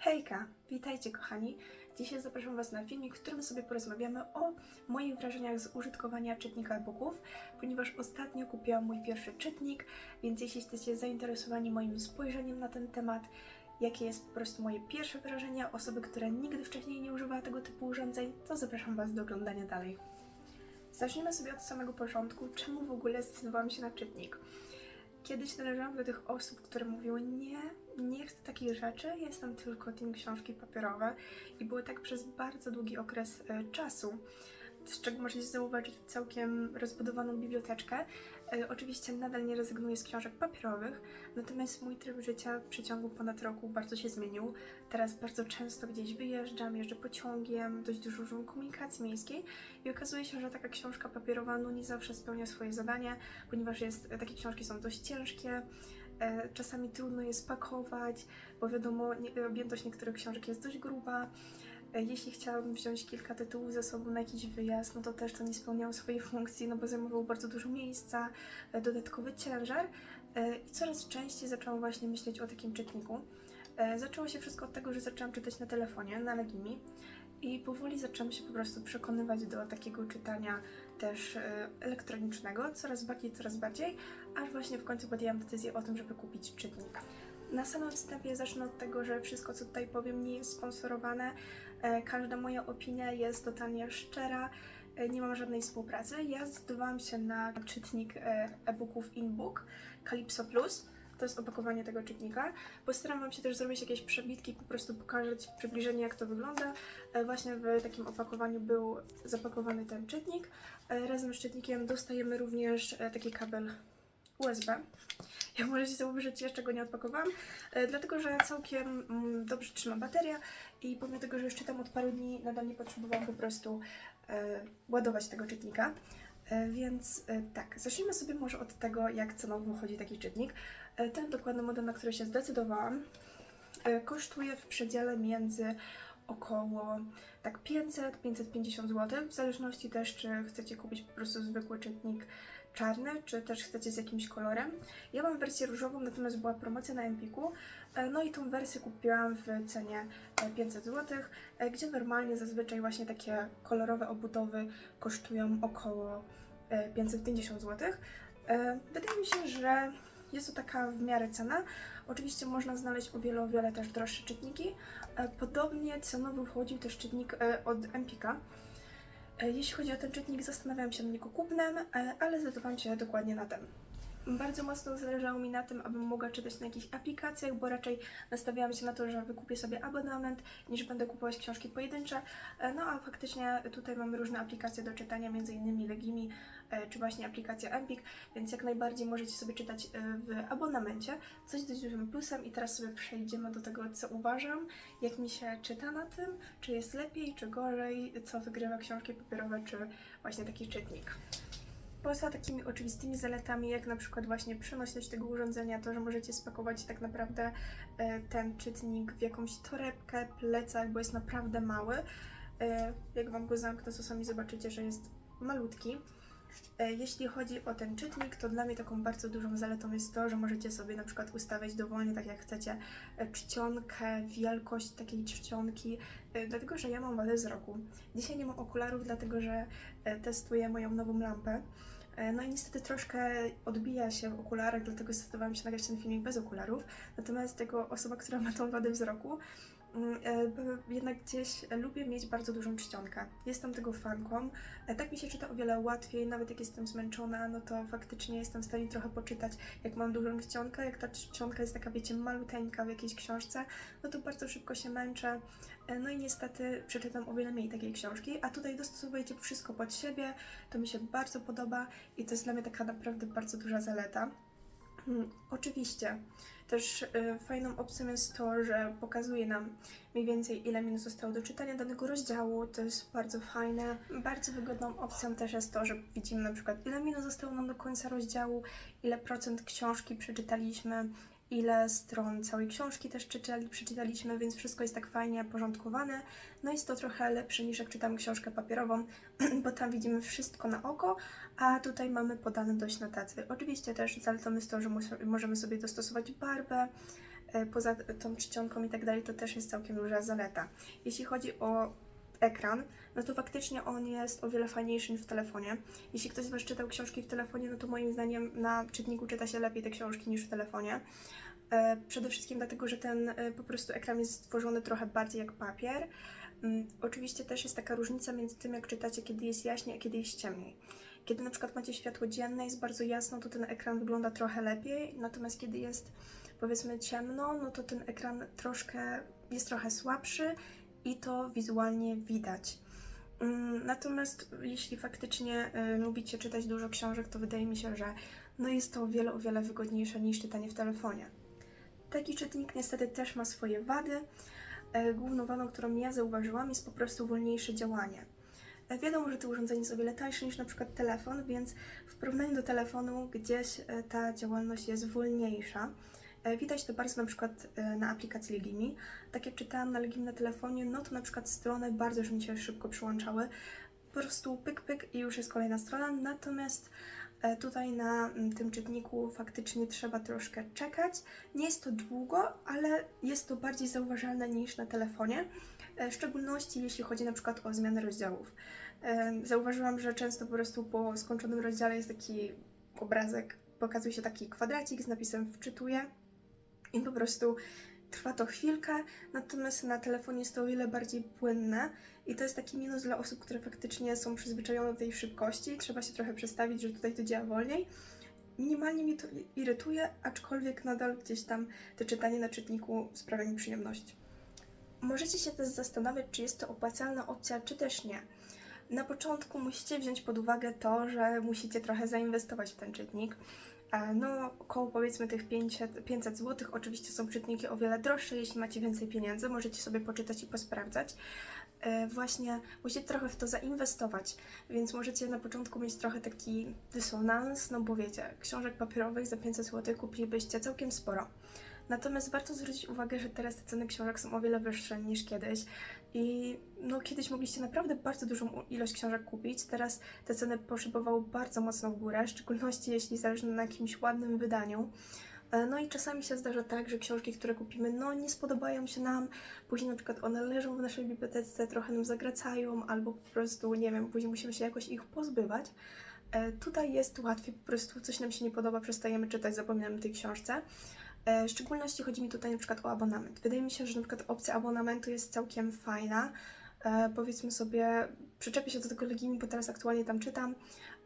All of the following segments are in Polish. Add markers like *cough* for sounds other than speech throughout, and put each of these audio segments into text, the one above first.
Hejka, witajcie kochani. Dzisiaj zapraszam Was na filmik, w którym sobie porozmawiamy o moich wrażeniach z użytkowania czytnika e-booków, ponieważ ostatnio kupiłam mój pierwszy czytnik, więc jeśli jesteście zainteresowani moim spojrzeniem na ten temat, jakie jest po prostu moje pierwsze wrażenia osoby, która nigdy wcześniej nie używała tego typu urządzeń, to zapraszam Was do oglądania dalej. Zacznijmy sobie od samego początku, czemu w ogóle zdecydowałam się na czytnik. Kiedyś należałam do tych osób, które mówiły nie, nie chcę takich rzeczy, jestem tylko team książki papierowe i było tak przez bardzo długi okres e, czasu, z czego możecie zauważyć całkiem rozbudowaną biblioteczkę. E, oczywiście nadal nie rezygnuję z książek papierowych, natomiast mój tryb życia w przeciągu ponad roku bardzo się zmienił. Teraz bardzo często gdzieś wyjeżdżam, jeżdżę pociągiem, dość dużo używam komunikacji miejskiej i okazuje się, że taka książka papierowa no nie zawsze spełnia swoje zadanie, ponieważ jest, takie książki są dość ciężkie, e, czasami trudno je spakować, bo wiadomo, objętość niektórych książek jest dość gruba. E, Jeśli chciałabym wziąć kilka tytułów ze sobą na jakiś wyjazd, no to też to nie spełniało swojej funkcji, no bo zajmowało bardzo dużo miejsca, e, dodatkowy ciężar e, i coraz częściej zaczęłam właśnie myśleć o takim czytniku. Zaczęło się wszystko od tego, że zaczęłam czytać na telefonie, na Legimi i powoli zaczęłam się po prostu przekonywać do takiego czytania też elektronicznego, coraz bardziej, coraz bardziej, aż właśnie w końcu podjęłam decyzję o tym, żeby kupić czytnik. Na samym wstępie zacznę od tego, że wszystko, co tutaj powiem, nie jest sponsorowane. E, Każda moja opinia jest totalnie szczera. E, Nie mam żadnej współpracy. Ja zdecydowałam się na czytnik e, e-booków InBook Calypso Plus. To jest opakowanie tego czytnika. Postaram Wam się też zrobić jakieś przebitki, po prostu pokazać w przybliżeniu, jak to wygląda. Właśnie w takim opakowaniu był zapakowany ten czytnik. Razem z czytnikiem dostajemy również taki kabel USB. Jak możecie zauważyć, jeszcze go nie odpakowałam, e, dlatego że całkiem mm, dobrze trzyma bateria i pomimo tego, że już czytam od paru dni, nadal nie potrzebowałam po prostu e, ładować tego czytnika. E, Więc tak, zacznijmy sobie może od tego, jak cenowo wychodzi taki czytnik. Ten dokładny model, na który się zdecydowałam, kosztuje w przedziale między około tak 500-550 zł, w zależności też, czy chcecie kupić po prostu zwykły czytnik czarny, czy też chcecie z jakimś kolorem. Ja mam wersję różową, natomiast była promocja na Empiku, e, no i tą wersję kupiłam w cenie e, 500 zł, e, gdzie normalnie zazwyczaj właśnie takie kolorowe obudowy kosztują około e, 550 zł. E, Wydaje mi się, że jest to taka w miarę cena. Oczywiście można znaleźć o wiele, o wiele też droższe czytniki. E, Podobnie cenowo wchodził też czytnik e, od Empika. E, Jeśli chodzi o ten czytnik, zastanawiałam się nad jego kupnem, e, ale zdecydowałam się dokładnie na ten. Bardzo mocno zależało mi na tym, abym mogła czytać na jakichś aplikacjach, bo raczej nastawiałam się na to, że wykupię sobie abonament, niż będę kupować książki pojedyncze. E, No a faktycznie tutaj mamy różne aplikacje do czytania, m.in. Legimi, e, czy właśnie aplikacja Empik, więc jak najbardziej możecie sobie czytać e, w abonamencie, coś dość dużym plusem i teraz sobie przejdziemy do tego, co uważam, jak mi się czyta na tym, czy jest lepiej, czy gorzej, co wygrywa książki papierowe, czy właśnie taki czytnik. Poza takimi oczywistymi zaletami, jak na przykład właśnie przenośność tego urządzenia, to, że możecie spakować tak naprawdę e, ten czytnik w jakąś torebkę, plecak, bo jest naprawdę mały. E, Jak Wam go zamknę, to sami zobaczycie, że jest malutki. E, Jeśli chodzi o ten czytnik, to dla mnie taką bardzo dużą zaletą jest to, że możecie sobie na przykład ustawiać dowolnie, tak jak chcecie, czcionkę, wielkość takiej czcionki, dlatego że ja mam wadę wzroku. Dzisiaj nie mam okularów, dlatego że testuję moją nową lampę. E, No i niestety troszkę odbija się w okularach, dlatego zdecydowałam się nagrać ten filmik bez okularów. Natomiast jako osoba, która ma tą wadę wzroku, jednak gdzieś lubię mieć bardzo dużą czcionkę. Jestem tego fanką. E, Tak mi się czyta o wiele łatwiej, nawet jak jestem zmęczona, no to faktycznie jestem w stanie trochę poczytać, jak mam dużą czcionkę. Jak ta czcionka jest taka, wiecie, maluteńka w jakiejś książce, no to bardzo szybko się męczę. E, No i niestety przeczytam o wiele mniej takiej książki, a tutaj dostosowujecie wszystko pod siebie. To mi się bardzo podoba i to jest dla mnie taka naprawdę bardzo duża zaleta. Mm, Oczywiście też y, fajną opcją jest to, że pokazuje nam mniej więcej ile minut zostało do czytania danego rozdziału. To jest bardzo fajne. Bardzo wygodną opcją też jest to, że widzimy na przykład ile minut zostało nam do końca rozdziału, ile procent książki przeczytaliśmy, ile stron całej książki też czytali, przeczytaliśmy, więc wszystko jest tak fajnie porządkowane. No jest to trochę lepsze niż jak czytamy książkę papierową, *clears throat* bo tam widzimy wszystko na oko, a tutaj mamy podane dość na tacy. Oczywiście też zaletą jest to, że możemy sobie dostosować barwę, e, poza tą czcionką i tak dalej, to też jest całkiem duża zaleta. Jeśli chodzi o ekran, no to faktycznie on jest o wiele fajniejszy niż w telefonie. Jeśli ktoś z Was czytał książki w telefonie, no to moim zdaniem na czytniku czyta się lepiej te książki niż w telefonie. E, Przede wszystkim dlatego, że ten e, po prostu ekran jest stworzony trochę bardziej jak papier. Mm, Oczywiście też jest taka różnica między tym, jak czytacie, kiedy jest jaśniej, a kiedy jest ciemniej. Kiedy na przykład macie światło dzienne, jest bardzo jasno, to ten ekran wygląda trochę lepiej, natomiast kiedy jest powiedzmy ciemno, no to ten ekran troszkę jest trochę słabszy i to wizualnie widać. Mm, Natomiast jeśli faktycznie y, lubicie czytać dużo książek, to wydaje mi się, że no jest to o wiele, o wiele wygodniejsze niż czytanie w telefonie. Taki czytnik niestety też ma swoje wady. E, Główną wadą, którą ja zauważyłam, jest po prostu wolniejsze działanie. E, Wiadomo, że to urządzenie jest o wiele tańsze niż na przykład telefon, więc w porównaniu do telefonu gdzieś e, ta działalność jest wolniejsza. E, Widać to bardzo na przykład e, na aplikacji Legimi. Tak jak czytałam na Legimi na telefonie, no to na przykład strony bardzo już mi się szybko przyłączały. Po prostu pyk, pyk i już jest kolejna strona. Natomiast e, tutaj na mm, tym czytniku faktycznie trzeba troszkę czekać. Nie jest to długo, ale jest to bardziej zauważalne niż na telefonie. W szczególności jeśli chodzi na przykład o zmianę rozdziałów. Zauważyłam, że często po prostu po skończonym rozdziale jest taki obrazek, pokazuje się taki kwadracik z napisem wczytuję i po prostu trwa to chwilkę, natomiast na telefonie jest to o wiele bardziej płynne i to jest taki minus dla osób, które faktycznie są przyzwyczajone do tej szybkości. Trzeba się trochę przestawić, że tutaj to działa wolniej. Minimalnie mnie to irytuje, aczkolwiek nadal gdzieś tam to czytanie na czytniku sprawia mi przyjemność. Możecie się też zastanawiać, czy jest to opłacalna opcja, czy też nie. Na początku musicie wziąć pod uwagę to, że musicie trochę zainwestować w ten czytnik. E, No, około powiedzmy tych 500, 500 zł. Oczywiście są czytniki o wiele droższe, jeśli macie więcej pieniędzy, możecie sobie poczytać i posprawdzać. E, Właśnie musicie trochę w to zainwestować, więc możecie na początku mieć trochę taki dysonans, no bo wiecie, książek papierowych za 500 zł kupilibyście całkiem sporo. Natomiast warto zwrócić uwagę, że teraz te ceny książek są o wiele wyższe niż kiedyś. I no, kiedyś mogliście naprawdę bardzo dużą ilość książek kupić. Teraz te ceny poszybowały bardzo mocno w górę, w szczególności jeśli zależy na jakimś ładnym wydaniu. E, No i czasami się zdarza tak, że książki, które kupimy, no nie spodobają się nam, później na przykład one leżą w naszej bibliotece, trochę nam zagracają, albo po prostu, nie wiem, później musimy się jakoś ich pozbywać. E, Tutaj jest łatwiej, po prostu coś nam się nie podoba, przestajemy czytać, zapominamy tej książce. E, W szczególności chodzi mi tutaj na przykład o abonament. Wydaje mi się, że na przykład opcja abonamentu jest całkiem fajna. E, powiedzmy sobie, przyczepię się do tego Legimi, bo teraz aktualnie tam czytam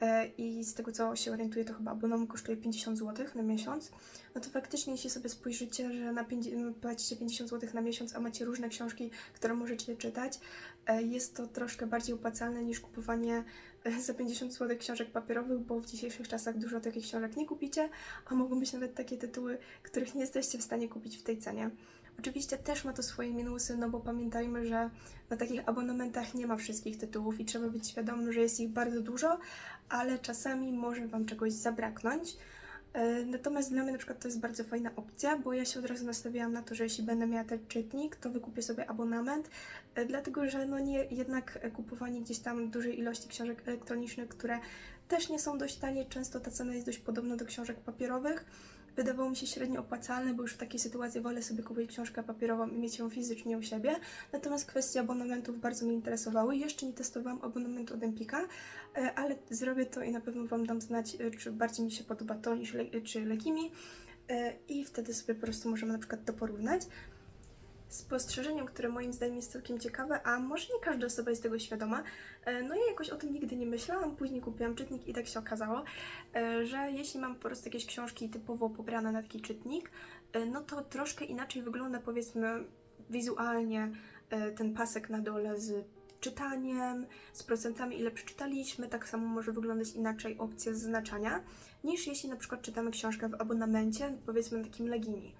e, i z tego co się orientuję, to chyba abonament kosztuje 50 zł na miesiąc. No to faktycznie, jeśli sobie spojrzycie, że na 5, płacicie 50 zł na miesiąc, a macie różne książki, które możecie czytać, e, jest to troszkę bardziej opłacalne niż kupowanie *laughs* za 50 zł książek papierowych, bo w dzisiejszych czasach dużo takich książek nie kupicie, a mogą być nawet takie tytuły, których nie jesteście w stanie kupić w tej cenie. Oczywiście też ma to swoje minusy, no bo pamiętajmy, że na takich abonamentach nie ma wszystkich tytułów i trzeba być świadomym, że jest ich bardzo dużo, ale czasami może Wam czegoś zabraknąć. E, Natomiast dla mnie na przykład to jest bardzo fajna opcja, bo ja się od razu nastawiałam na to, że jeśli będę miała ten czytnik, to wykupię sobie abonament, e, dlatego że no nie, jednak kupowanie gdzieś tam dużej ilości książek elektronicznych, które też nie są dość tanie, często ta cena jest dość podobna do książek papierowych, wydawało mi się średnio opłacalne, bo już w takiej sytuacji wolę sobie kupić książkę papierową i mieć ją fizycznie u siebie. Natomiast kwestie abonamentów bardzo mnie interesowały. Jeszcze nie testowałam abonamentu od Empika, e, ale zrobię to i na pewno Wam dam znać, e, czy bardziej mi się podoba to niż le- czy Legimi. E, I wtedy sobie po prostu możemy na przykład to porównać. Spostrzeżeniem, które moim zdaniem jest całkiem ciekawe, a może nie każda osoba jest tego świadoma, e, no ja jakoś o tym nigdy nie myślałam, później kupiłam czytnik i tak się okazało, e, że jeśli mam po prostu jakieś książki typowo pobrane na taki czytnik, e, no to troszkę inaczej wygląda powiedzmy wizualnie ten pasek na dole z czytaniem, z procentami ile przeczytaliśmy, tak samo może wyglądać inaczej opcja zaznaczania, niż jeśli na przykład czytamy książkę w abonamencie, powiedzmy takim Legimi.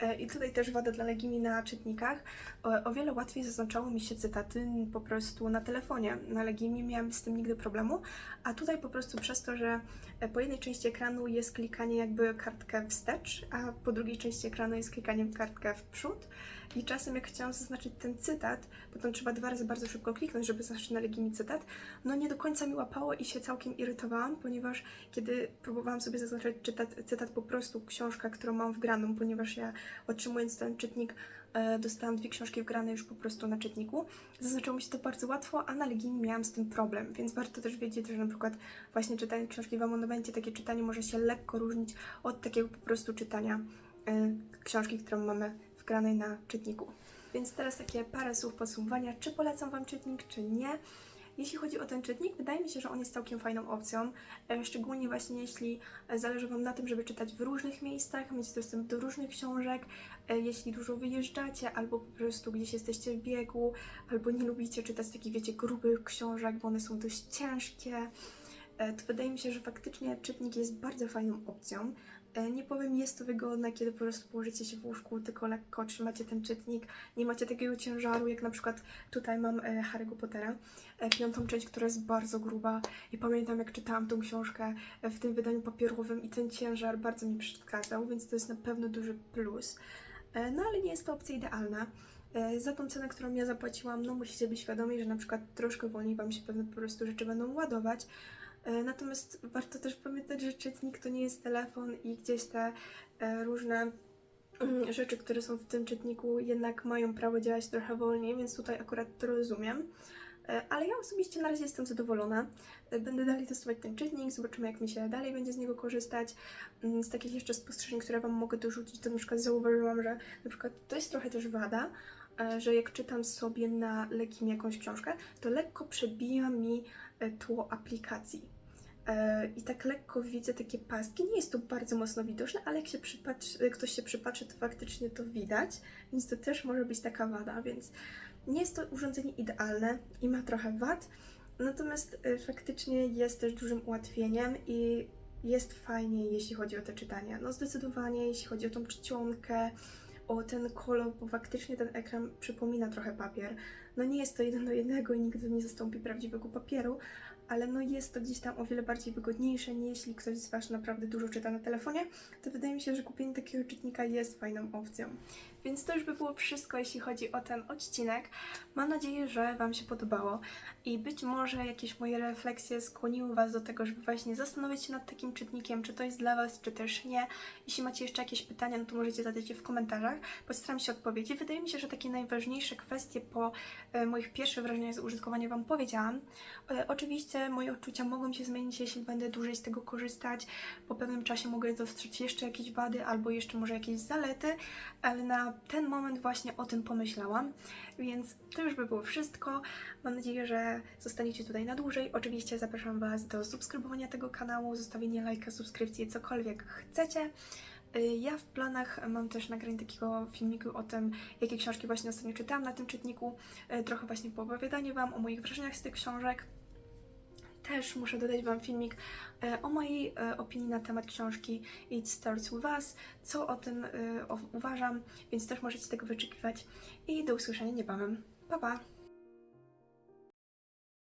E, I tutaj też wada dla Legimi na czytnikach. O, wiele łatwiej zaznaczało mi się cytaty po prostu na telefonie. Na Legimi miałam z tym nigdy problemu, a tutaj po prostu przez to, że e, po jednej części ekranu jest klikanie jakby kartkę wstecz, a po drugiej części ekranu jest klikanie kartkę w przód, i czasem jak chciałam zaznaczyć ten cytat, potem trzeba dwa razy bardzo szybko kliknąć, żeby zaznaczyć na Legimi cytat, no nie do końca mi łapało i się całkiem irytowałam, ponieważ kiedy próbowałam sobie zaznaczyć czytat, cytat po prostu książka, którą mam wgraną, ponieważ ja otrzymując ten czytnik e, dostałam dwie książki wgrane już po prostu na czytniku. Zaznaczyło mi się to bardzo łatwo, a na Legimi miałam z tym problem, więc warto też wiedzieć, że na przykład właśnie czytanie książki w Amonomencie, takie czytanie może się lekko różnić od takiego po prostu czytania e, książki, którą mamy wgranej na czytniku. Więc teraz takie parę słów podsumowania, czy polecam Wam czytnik, czy nie. Jeśli chodzi o ten czytnik, wydaje mi się, że on jest całkiem fajną opcją, e, szczególnie właśnie jeśli e, zależy Wam na tym, żeby czytać w różnych miejscach, mieć dostęp do różnych książek, e, jeśli dużo wyjeżdżacie, albo po prostu gdzieś jesteście w biegu, albo nie lubicie czytać takich, wiecie, grubych książek, bo one są dość ciężkie, to wydaje mi się, że faktycznie czytnik jest bardzo fajną opcją. E, Nie powiem, jest to wygodne, kiedy po prostu położycie się w łóżku, tylko lekko trzymacie ten czytnik, nie macie takiego ciężaru, jak na przykład tutaj mam e, Harry'ego Pottera, e, piątą część, która jest bardzo gruba i pamiętam, jak czytałam tą książkę w tym wydaniu papierowym i ten ciężar bardzo mi przeszkadzał, więc to jest na pewno duży plus. No ale nie jest to opcja idealna. Za tą cenę, którą ja zapłaciłam, no musicie być świadomi, że na przykład troszkę wolniej Wam się pewne po prostu rzeczy będą ładować. E, Natomiast warto też pamiętać, że czytnik to nie jest telefon i gdzieś te e, różne mm, rzeczy, które są w tym czytniku jednak mają prawo działać trochę wolniej, więc tutaj akurat to rozumiem. E, Ale ja osobiście na razie jestem zadowolona. Będę dalej testować ten czytnik, zobaczymy jak mi się dalej będzie z niego korzystać. Mm, Z takich jeszcze spostrzeżeń, które Wam mogę dorzucić, to na przykład zauważyłam, że na przykład to jest trochę też wada, że jak czytam sobie na Lekim jakąś książkę, to lekko przebija mi tło aplikacji. E, I tak lekko widzę takie paski. Nie jest to bardzo mocno widoczne, ale jak się ktoś się przypatrzy, to faktycznie to widać, więc to też może być taka wada, więc nie jest to urządzenie idealne i ma trochę wad, natomiast e, faktycznie jest też dużym ułatwieniem i jest fajnie, jeśli chodzi o te czytania. No zdecydowanie, jeśli chodzi o tą czcionkę, o ten kolor, bo faktycznie ten ekran przypomina trochę papier. No nie jest to jeden do jednego i nigdy nie zastąpi prawdziwego papieru, ale no jest to gdzieś tam o wiele bardziej wygodniejsze, nie jeśli ktoś z Was naprawdę dużo czyta na telefonie, to wydaje mi się, że kupienie takiego czytnika jest fajną opcją. Więc to już by było wszystko, jeśli chodzi o ten odcinek. Mam nadzieję, że Wam się podobało i być może jakieś moje refleksje skłoniły Was do tego, żeby właśnie zastanowić się nad takim czytnikiem, czy to jest dla Was, czy też nie. Jeśli macie jeszcze jakieś pytania, no to możecie zadać je w komentarzach, postaram się odpowiedzieć. Wydaje mi się, że takie najważniejsze kwestie po e, moich pierwszych wrażeniach z użytkowania Wam powiedziałam. E, oczywiście moje odczucia mogą się zmienić, jeśli będę dłużej z tego korzystać. Po pewnym czasie mogę dostrzec jeszcze jakieś wady albo jeszcze może jakieś zalety, ale na ten moment właśnie o tym pomyślałam. Więc to już by było wszystko. Mam nadzieję, że zostaniecie tutaj na dłużej. Oczywiście zapraszam Was do subskrybowania tego kanału, zostawienia lajka, subskrypcji, cokolwiek chcecie. Y, Ja w planach mam też nagranie takiego filmiku o tym, jakie książki właśnie ostatnio czytałam na tym czytniku. Y, Trochę właśnie poopowiadanie Wam o moich wrażeniach z tych książek. Też muszę dodać Wam filmik e, o mojej e, opinii na temat książki It Starts With Us, co o tym e, uważam, więc też możecie tego wyczekiwać. I do usłyszenia niebawem. Pa, pa!